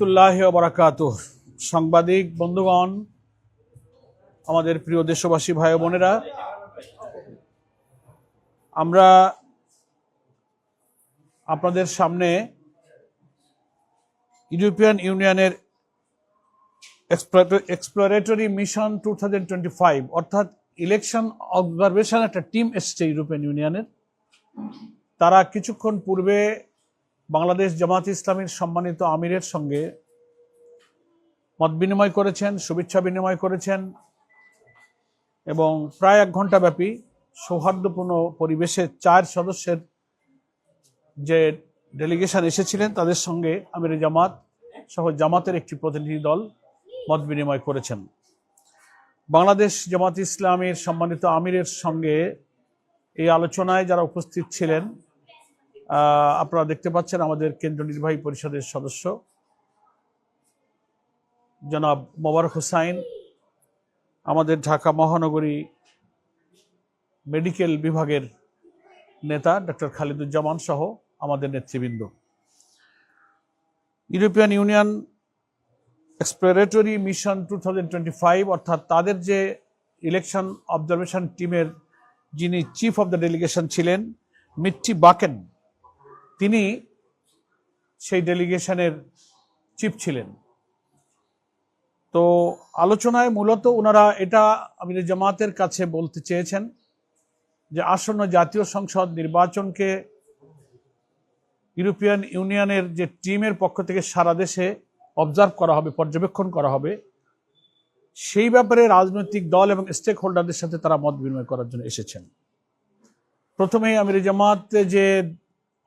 রহমতুল্লাহ বরাকাত সাংবাদিক, বন্ধুগণ, আমাদের প্রিয় দেশবাসী, ভাই বোনেরা, আমরা আপনাদের সামনে ইউরোপিয়ান ইউনিয়নের এক্সপ্লোরেটরি মিশন টু অর্থাৎ ইলেকশন অবজারভেশন একটা টিম এসছে ইউরোপিয়ান ইউনিয়নের। তারা কিছুক্ষণ পূর্বে বাংলাদেশ জামাত ইসলামীর সম্মানিত আমিরের সঙ্গে মত বিনিময় করেছেন, শুভেচ্ছা বিনিময় করেছেন এবং প্রায় এক ঘণ্টা ব্যাপী সৌহার্দ্যপূর্ণ পরিবেশে চার সদস্যের যে ডেলিগেশন এসেছিলেন, তাদের সঙ্গে আমির জামাত সহ জামাতের একটি প্রতিনিধি দল মত বিনিময় করেছেন। বাংলাদেশ জামাত ইসলামের সম্মানিত আমিরের সঙ্গে এই আলোচনায় যারা উপস্থিত ছিলেন আপনারা দেখতে পাচ্ছেন আমাদের কেন্দ্র নির্বাহী পরিষদের সদস্য। জনাব মোবারক হোসাইন, আমাদের ঢাকা মহানগরী মেডিকেল বিভাগের নেতা ডক্টর খালিদুজ্জামান সহ আমাদের নেতৃবৃন্দ। European union exploratory mission to অর্থাৎ তাদের যে ইলেকশন অবজারভেশন টিমের যিনি চিফ অব দ্য ডেলিগেশন ছিলেন, মিট্টি বাকেন তিনি সেই ডেলিগেশনের চিফ ছিলেন। তো আলোচনায় মূলত ওনারা এটা আমির জামাতের কাছে বলতে চেয়েছেন যে আসন্ন জাতীয় সংসদ নির্বাচনকে ইউরোপিয়ান ইউনিয়নের যে টিমের পক্ষ থেকে সারা দেশে অবজার্ভ করা হবে, পর্যবেক্ষণ করা হবে, সেই ব্যাপারে রাজনৈতিক দল এবং স্টেক হোল্ডারদের সাথে তারা মত বিনিময় করার জন্য এসেছেন। প্রথমেই আমির জামাত যে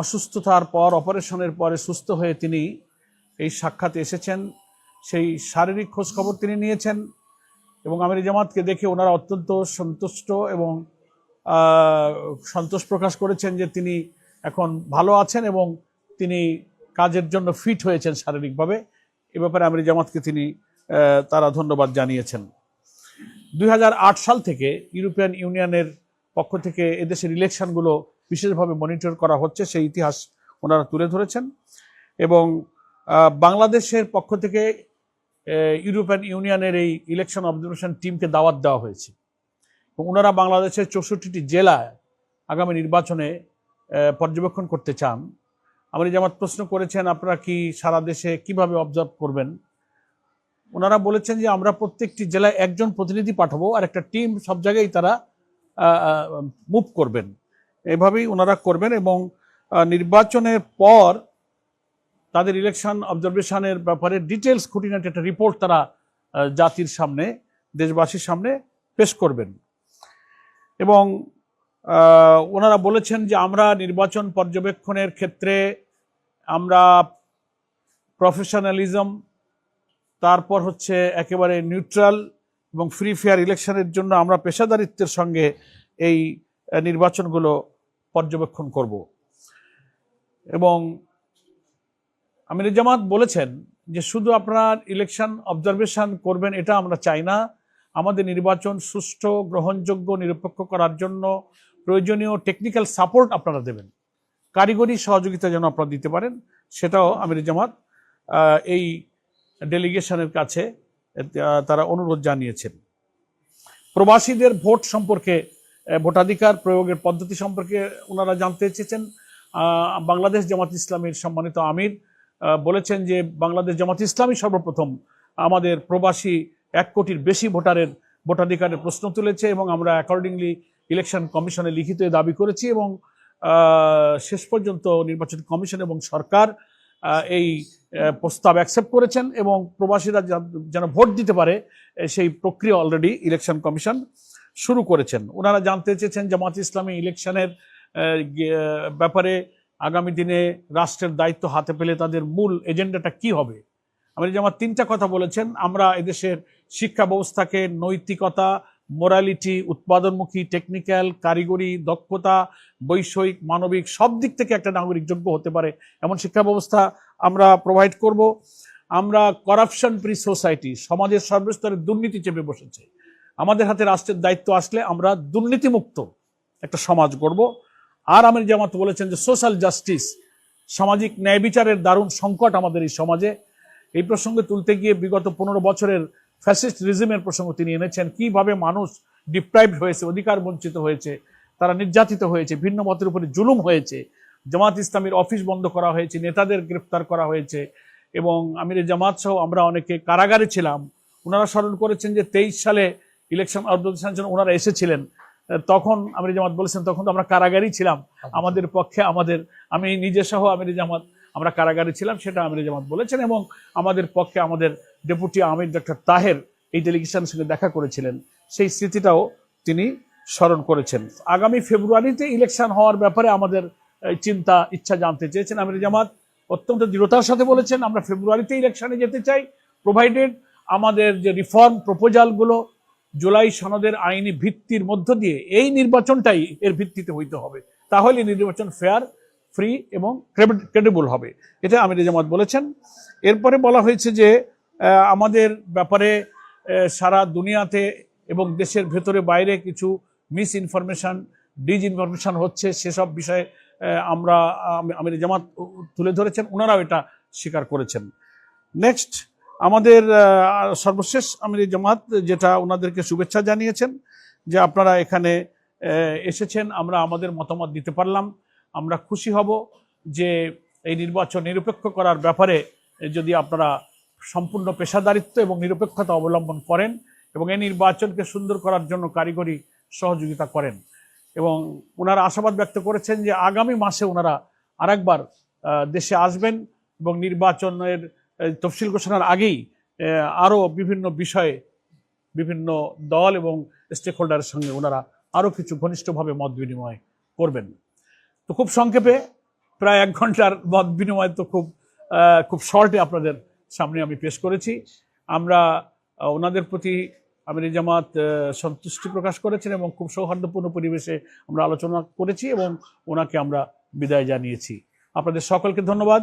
অসুস্থতার পর, অপারেশনের পরে সুস্থ হয়ে তিনি এই সাক্ষাতে এসেছেন। সেই শারীরিক খোঁজখবর তিনি নিয়েছেন এবং আমির জামাতকে দেখে ওনারা অত্যন্ত সন্তুষ্ট এবং সন্তোষ প্রকাশ করেছেন যে তিনি এখন ভালো আছেন এবং তিনি কাজের জন্য ফিট হয়েছেন শারীরিকভাবে। এ ব্যাপারে আমির জামাতকে তিনি তারা ধন্যবাদ জানিয়েছেন। দুই হাজার আট সাল থেকে ইউরোপিয়ান ইউনিয়নের পক্ষ থেকে এদেশের ইলেকশনগুলো বিশেষভাবে মনিটর করা হচ্ছে, সেই ইতিহাস ওনারা তুলে ধরেছেন। এবং বাংলাদেশের পক্ষ থেকে ইউরোপিয়ান ইউনিয়নের এই ইলেকশন অবজারভেশন টিমকে দাওয়াত দেওয়া হয়েছে। ওনারা বাংলাদেশের চৌষট্টিটি জেলায় আগামী নির্বাচনে পর্যবেক্ষণ করতে চান। আমার জামাত প্রশ্ন করেছেন, আপনারা কি সারা দেশে কীভাবে অবজার্ভ করবেন? ওনারা বলেছেন যে, আমরা প্রত্যেকটি জেলায় একজন প্রতিনিধি পাঠাবো আর একটা টিম সব জায়গায় তারা মুভ করবেন। এভাবেই ওনারা করবেন এবং নির্বাচনের পর তাদের ইলেকশন অবজারভেশনের ব্যাপারে ডিটেলস খুঁটিনাটি একটা রিপোর্ট তারা জাতির সামনে, দেশবাসীর সামনে পেশ করবেন। এবং ওনারা বলেছেন যে আমরা নির্বাচন পর্যবেক্ষণের ক্ষেত্রে আমরা প্রফেশনালিজম তারপর হচ্ছে একেবারে নিউট্রাল এবং ফ্রি ফেয়ার ইলেকশনের জন্য আমরা পেশাদারিত্বের সঙ্গে এই নির্বাচনগুলো পর্যবেক্ষণ করব। এবং আমির জামাত বলেছেন যে শুধু আপনার ইলেকশন অবজারভেশন করবেন, এটা আমরা চাই না। আমাদের নির্বাচন সুষ্ঠু, গ্রহণযোগ্য, নিরপেক্ষ করার জন্য প্রয়োজনীয় টেকনিক্যাল সাপোর্ট আপনারা দেবেন। কারিগরি সহযোগিতা যেন আপনারা দিতে পারেন, সেটাও আমির জামাত এই ডেলিগেশনের কাছে তারা অনুরোধ জানিয়েছেন। প্রবাসীদের ভোট সম্পর্কে ভোটাধিকার প্রয়োগের পদ্ধতি সম্পর্কে ওনারা জানতে চেয়েছেন। বাংলাদেশ জামাত ইসলামের সম্মানিত আমির বলেছেন যে বাংলাদেশ জামাত ইসলামী সর্বপ্রথম আমাদের প্রবাসী এক কোটির বেশি ভোটারের ভোটাধিকারের প্রশ্ন তুলেছে এবং আমরা অ্যাকর্ডিংলি ইলেকশন কমিশনে লিখিত দাবি করেছি এবং শেষ পর্যন্ত নির্বাচন কমিশন এবং সরকার এই প্রস্তাব অ্যাকসেপ্ট করেছেন এবং প্রবাসীরা যেন ভোট দিতে পারে সেই প্রক্রিয়া অলরেডি ইলেকশন কমিশন শুরু করেছেন। ওনারা জানতে চেয়েছেন জামাত ইসলামী ইলেকশনের ব্যাপারে আগামী দিনে রাষ্ট্রের দায়িত্ব হাতে পেলে তাদের মূল এজেন্ডাটা কি হবে? আমি জামাত তিনটা কথা বলেছেন। আমরা এদেশের শিক্ষা ব্যবস্থাকে, নৈতিকতা, মোরালিটি, উৎপাদনমুখী, টেকনিক্যাল, কারিগরি, দক্ষতা, বৈষয়িক, মানবিক সব দিক থেকে একটা নাগরিক যোগ্য হতে পারে। এমন শিক্ষা ব্যবস্থা আমরা প্রোভাইড করব। আমরা করাপশন ফ্রি সোসাইটি সমাজের সর্বস্তরে দুর্নীতি চেপে বসেছে। আমাদের হাতে রাষ্ট্রের দায়িত্ব আসলে আমরা দুর্নীতিমুক্ত একটা সমাজ গড়ব। আর আমির জামাত বলেছেন যে সোশ্যাল জাস্টিস, সামাজিক ন্যায় বিচারের দারুণ সংকট আমাদের এই সমাজে। এই প্রসঙ্গে তুলতে গিয়ে বিগত পনেরো বছরের ফ্যাসিস্ট রিজিমের প্রসঙ্গ তিনি এনেছেন, কীভাবে মানুষ ডিপ্রাইভড হয়েছে, অধিকার বঞ্চিত হয়েছে, তারা নির্যাতিত হয়েছে, ভিন্ন মতের উপরে জুলুম হয়েছে, জামাত ইসলামীর অফিস বন্ধ করা হয়েছে, নেতাদের গ্রেফতার করা হয়েছে এবং আমির জামাত সহ আমরা অনেকে কারাগারে ছিলাম। ওনারা স্মরণ করেছেন যে তেইশ সালে ইলেকশন অবজারভেশনের জন্য ওনারা এসেছিলেন, তখন আমির জামাত বলেছেন, তখন তো আমরা কারাগারই ছিলাম। আমাদের পক্ষে আমাদের, আমি নিজে সহ আমির জামাত, আমরা কারাগারে ছিলাম, সেটা আমির জামাত বলেছেন এবং আমাদের পক্ষে আমাদের ডেপুটি আমির ডক্টর তাহের এই ডেলিগেশনের সঙ্গে দেখা করেছিলেন। সেই স্মৃতিটাও তিনি স্মরণ করেছেন। আগামী ফেব্রুয়ারিতে ইলেকশন হওয়ার ব্যাপারে আমাদের চিন্তা, ইচ্ছা জানতে চেয়েছেন আমির জামাত। অত্যন্ত দৃঢ়তার সাথে বলেছেন, আমরা ফেব্রুয়ারিতে ইলেকশনে যেতে চাই। প্রোভাইডেড আমাদের যে রিফর্ম প্রপোজালগুলো জুলাই সনদের আইনি ভিত্তির মধ্য দিয়ে এই নির্বাচনটাই এর ভিত্তিতে হইতে হবে। তাহলে নির্বাচন ফেয়ার ফ্রি এবং ক্রেডিবল হবে। এটা আমির জামাত বলেছেন। এরপরে বলা হয়েছে যে আমাদের ব্যাপারে সারা দুনিয়াতে এবং দেশের ভেতরে বাইরে কিছু মিস ইনফরমেশন ডিজ ইনফরমেশন হচ্ছে, সেসব বিষয়ে আমরা আমির জামাত তুলে ধরেছেন। ওনারাও এটা স্বীকার করেছেন। নেক্সট আমাদের সর্বশেষ আমির জামাত যেটা ওনাদেরকে শুভেচ্ছা জানিয়েছেন যে আপনারা এখানে এসেছেন, আমরা আমাদের মতামত দিতে পারলাম। আমরা খুশি হব যে এই নির্বাচন নিরপেক্ষ করার ব্যাপারে যদি আপনারা সম্পূর্ণ পেশাদারিত্ব এবং নিরপেক্ষতা অবলম্বন করেন এবং এই নির্বাচনকে সুন্দর করার জন্য কারিগরি সহযোগিতা করেন। এবং ওনারা আশাবাদ ব্যক্ত করেছেন যে আগামী মাসে ওনারা আরেকবার দেশে আসবেন এবং নির্বাচনের তফসিল ঘোষণার আগেই আরও বিভিন্ন বিষয়ে বিভিন্ন দল এবং স্টেক হোল্ডারের সঙ্গে ওনারা আরও কিছু ঘনিষ্ঠভাবে মত বিনিময় করবেন। তো খুব সংক্ষেপে, প্রায় এক ঘণ্টার মত বিনিময় তো খুব খুব শর্টে আপনাদের সামনে আমি পেশ করেছি। আমরা ওনাদের প্রতি আমির জামাত সন্তুষ্টি প্রকাশ করেছেন এবং খুব সৌহার্দ্যপূর্ণ পরিবেশে আমরা আলোচনা করেছি এবং ওনাকে আমরা বিদায় জানিয়েছি। আপনাদের সকলকে ধন্যবাদ।